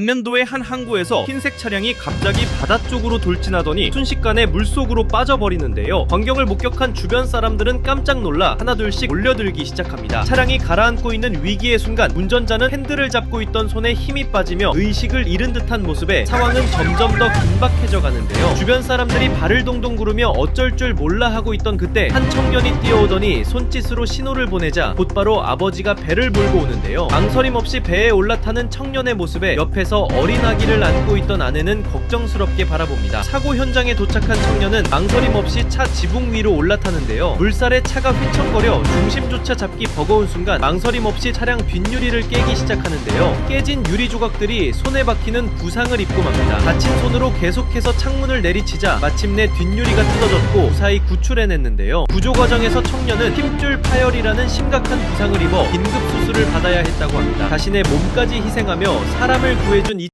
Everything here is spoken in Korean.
안면도의 한 항구에서 흰색 차량이 갑자기 바다 쪽으로 돌진하더니 순식간에 물속으로 빠져버리는데요. 광경을 목격한 주변 사람들은 깜짝 놀라 하나둘씩 몰려들기 시작합니다. 차량이 가라앉고 있는 위기의 순간 운전자는 핸들을 잡고 있던 손에 힘이 빠지며 의식을 잃은 듯한 모습에 상황은 점점 더 긴박해져 가는데요. 주변 사람들이 발을 동동 구르며 어쩔 줄 몰라 하고 있던 그때 한 청년이 뛰어오더니 손짓으로 신호를 보내자 곧바로 아버지가 배를 몰고 오는데요. 망설임 없이 배에 올라타는 청년의 모습에 옆에 서 어린 아기를 안고 있던 아내는 걱정스럽게 바라봅니다. 사고 현장에 도착한 청년은 망설임 없이 차 지붕 위로 올라타는데요. 물살에 차가 휘청거려 중심조차 잡기 버거운 순간 망설임 없이 차량 뒷유리를 깨기 시작하는데요. 깨진 유리 조각들이 손에 박히는 부상을 입고 맙니다. 다친 손으로 계속해서 창문을 내리치자 마침내 뒷유리가 뜯어졌고 무사히 구출해냈는데요. 구조 과정에서 청년은 힘줄 파열이라는 심각한 부상을 입어 긴급 수술을 받아야 했다고 합니다. 자신의 몸까지 희생하며 사람을 구해준 이